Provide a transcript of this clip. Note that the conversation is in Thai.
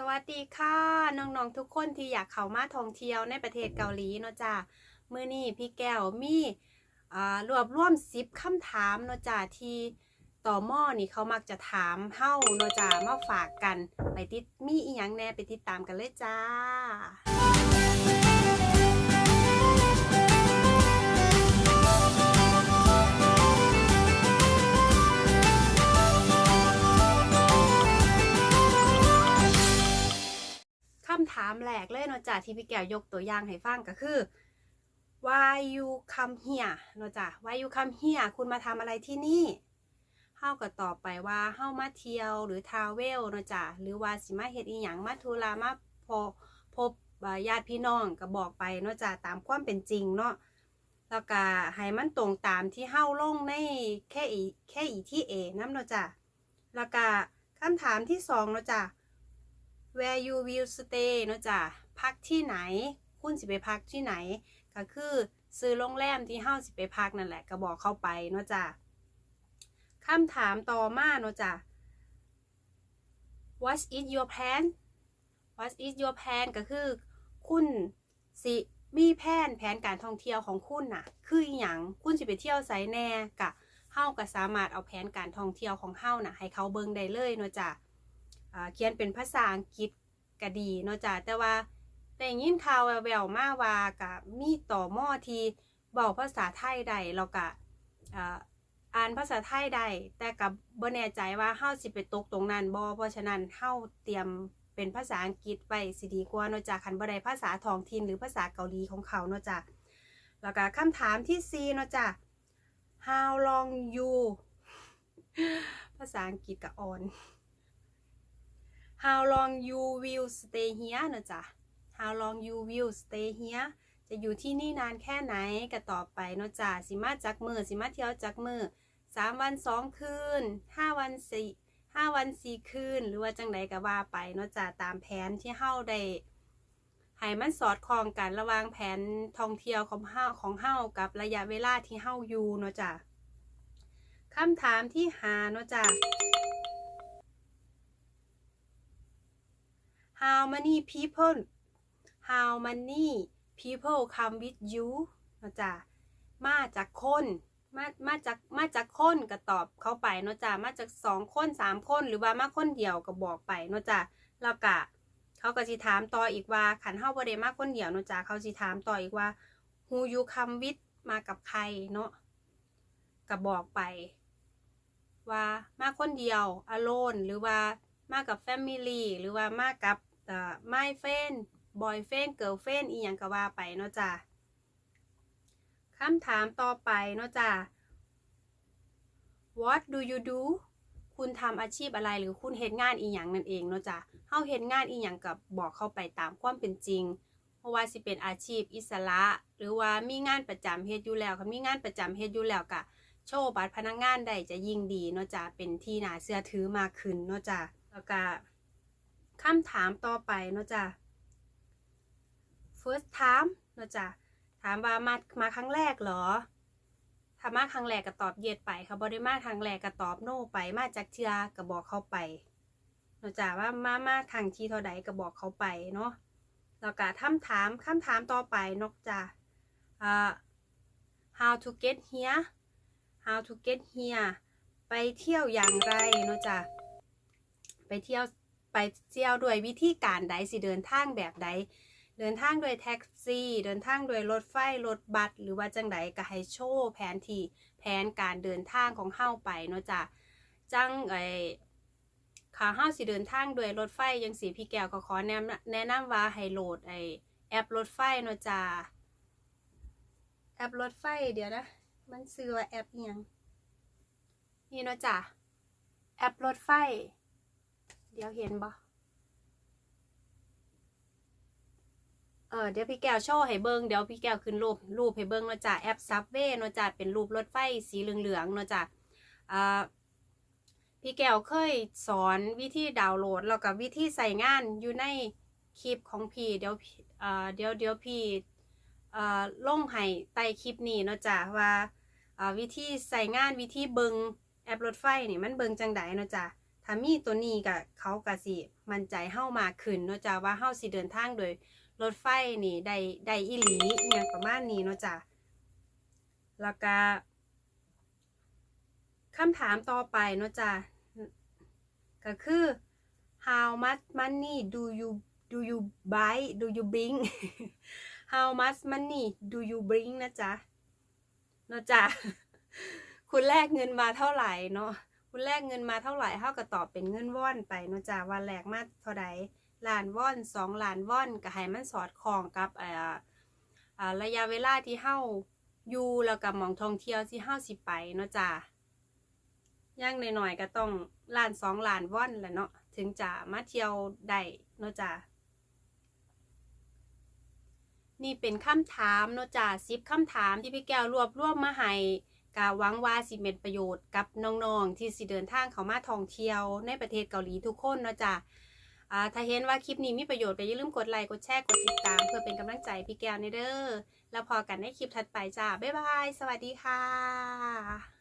สวัสดีค่ะน้องๆทุกคนที่อยากเข้ามาท่องเที่ยวในประเทศเกาหลีเนาะจ้ามื้อนี้พี่แก้วมีอ่ารวบรวมสิบคำถามเนาะจ้าที่ต่อหม้อนี่เขามักจะถามเฮ้าเนาะจ้ามาฝากกันไปติดมีอีหยังแน่ไปติดตามกันเลยจ้า ถามแรกเลยเนาะจ้ะที่พี่แก้วยกตัวอย่างให้ฟังก็คือ why you come here เนาะจ้ะ why you come here คุณมาทำอะไรที่นี่เฮาก็ตอบไปว่าเฮามาเที่ยวหรือ travel เนาะจ้ะหรือว่าสิมาเฮ็ดอีหยังมาธุระมาพอพบญาติพี่น้องก็บอกไปเนาะจ้ะตามความเป็นจริงเนาะแล้วก็ให้มันตรงตามที่เฮาลงในแค่อีแค่อีที่เอนำเนาะจ้ะแล้วก็คำถามที่สองเนาะจ้ะ where you will stay เนาะจ้ะพักที่ไหน คุณสิไปพักที่ไหน ก็คือซื้อโรงแรมที่เฮาสิไปพักนั่นแหละก็บอกเข้าไปเนาะจ้ะคำถามต่อมาเนาะจ้ะ what is your plan what is your plan ก็คือ คุณสิมีแผนแผนการท่องเที่ยวของคุณน่ะ คืออหยังคุณสิไปเที่ยวไสแน่กะเฮาก็สามารถเอาแผนการท่องเที่ยวของเฮาน่ะ ให้เขาเบิ่งได้เลยเนาะจ้ะ เขียนเป็นภาษาอังกฤษก็ดีเนาะจ้ะแต่ว่าได้ยินข่าวแววมาว่ากับมีต่อหม้อที่เว้าภาษาไทยได้แล้วก็อ่าอ่านภาษาไทยได้แต่กับบ่แน่ใจว่าเฮาสิไปตกตรงนั้นบ่เพราะฉะนั้นเฮาเตรียมเป็นภาษาอังกฤษไว้สิดีกว่าเนาะจ้ะคันบ่ได้ภาษาท้องถิ่นหรือภาษาเกาหลีของเขาเนาะจ้ะแล้วก็คำถามที่สี่เนาะจ้ะ how long you ภาษาอังกฤษกับออน How long you will stay here นะจ๊ะ How long you will stay here จะอยู่ที่นี่นานแค่ไหนก็ต่อไปเนาะจ้ะสิมาจากมือสิมาเที่ยวจากมือสามวันสองคืนห้าวันสี่ห้าวันสี่คืน หรือว่าจังใดก็ว่าไปเนาะจ้ะตามแผนที่เฮาได้ให้มันสอดคล้องกันระหว่างแผนท่องเที่ยวของเฮาของเฮากับระยะเวลาที่เฮาอยู่เนาะจ้ะคำถามที่หาเนาะจ้ะ How many people How many people come with you นะจ๊ะมาจากคนมามาจากมาจากคนก็ตอบเขาไปเนาะจ้ะมาจากสองคนสามคนหรือว่ามาคนเดียวก็บอกไปเนาะจ้ะแล้วก็เขาก็สิถามต่ออีกว่าขันเฮาบ่ได้มาคนเดียวเนาะจ้ะเขาสิถามต่ออีกว่า who you come with มากับใครเนาะก็บอกไป ว่ามาคนเดียว alone หรือว่ามากับ family หรือว่ามากับ เอ่อ my friend boyfriend girlfriend อีหยังก็ว่าไปเนาะจ้ะคำถามต่อไปเนาะจ้ะ what do you do คุณทำอาชีพอะไรหรือคุณเฮ็ดงานอีหยังนั่นเองเนาะจ้ะเฮาเฮ็ดงานอีหยังกับบอกเข้าไปตามความเป็นจริง เพราะว่าสิเป็นอาชีพอิสระ หรือว่ามีงานประจำเฮ็ดอยู่แล้วคันมีงานประจำเฮ็ดอยู่แล้วก็โชว์บัตรพนักงานได้จะยิ่งดีเนาะจ้ะเป็นที่น่าเชื่อถือมากขึ้นเนาะจ้ะแล้วก็ คำถามต่อไปเนาะจ้ะ first time เนาะจ้ะ ถามว่ามามาครั้งแรกหรอถ้ามาครั้งแรกก็ตอบเย็ดไปค่ะบ่ได้มาครั้งแรกก็ตอบโน่ไป มาจากเทือก็บอกเขาไปเนาะจ้ะว่ามามาครั้งที่เท่าใดก็บอกเขาไปเนาะแล้วก็คำถามคำถามต่อไปนกจ้ะ how to get here how to get here ไปเที่ยวอย่างไรเนาะจ้ะไปเที่ยว ไปเที่ยวด้วยวิธีการใดสิเดินทางแบบใด เดินทางโดยแท็กซี่ เดินทางโดยรถไฟรถบัสหรือว่าจังใดก็ให้โชว์แผนที่แผนการเดินทางของเฮาไปเนาะจ้ะจังไอขาเฮาสิเดินทางโดยรถไฟยังสีพี่แก้วก็ขอแนะนำแนะนำว่าให้โหลดไอแอปรถไฟเนาะจ้ะแอปรถไฟเดี๋ยวนะ มันซื้อว่าแอปอยังนี่เนาะจ้ะแอปรถไฟ ดี๋ยวเห็นบ่เออเดี๋ยวพี่แก้วโชว์ให้เบิ่งเดี๋ยวพี่แก้วขึ้นรูปรูปให้เบิ่งเนาะจ้ะแอปซับเว่เนาะจ้ะเป็นรูปรถไฟสีเหลืองๆเนาะจ้ะอ่าพี่แก้วเคยสอนวิธีดาวน์โหลดแล้วก็วิธีใส่งานอยู่ในคลิปของพี่เดี๋ยวอ่าเดี๋ยวเดี๋ยวพี่อ่าลงให้ใต้คลิปนี้เนาะจ้ะว่าอ่าวิธีใส่งานวิธีเบิ่งแอปรถไฟนี่มันเบิ่งจังใดเนาะจ้ะ ถ้ามีตัวนี้ก็เขาก็สิมั่นใจเฮามากขึ้นเนาะจ้ะว่าเฮาสิเดินทางโดยรถไฟนี่ได้ได้อีหลีอหย่างประมาณนี้เนาะจ้ะแล้วก็คำถามต่อไปเนาะจ้ะก็คือ how much money do you do you buy do you bring how much money do you bring นะจ๊ะเนาะจ้ะคุณแลกเงินมาเท่าไหร่เนาะ คุณแลกเงินมาเท่าไหร่เท่ากับตอบเป็นเงินว่อนไปเนาะจ้ะว่าแลกมาเท่าใดล้านว่อนสองล้านว่อนก็ให้มันสอดคล้องกับอ่ออ่าระยะเวลาที่เฮาอยู่แล้วกับหมองท่องเที่ยวที่เฮาสิไปเนาะจ้ะย่างหน่อยๆก็ต้องล้านสองล้านว่อนแหละเนาะถึงจะมาเที่ยวได้เนาะจ้ะนี่เป็นคำถามเนาะจ้ะสิบคำถามที่พี่แก้วรวบรวมมาให้ กาหวังว่าสิเป็นประโยชน์กับน้องๆที่สิเดินทางเข้ามาท่องเที่ยวในประเทศเกาหลีทุกคนเนาะจ้ะอ่าถ้าเห็นว่าคลิปนี้มีประโยชน์ก็อย่าลืมกดไลค์กดแชร์กดติดตาม เพื่อเป็นกำลังใจพี่แก้วในเด้อแล้วพอกันในคลิปถัดไปจ้าบ๊ายบาย สวัสดีค่ะ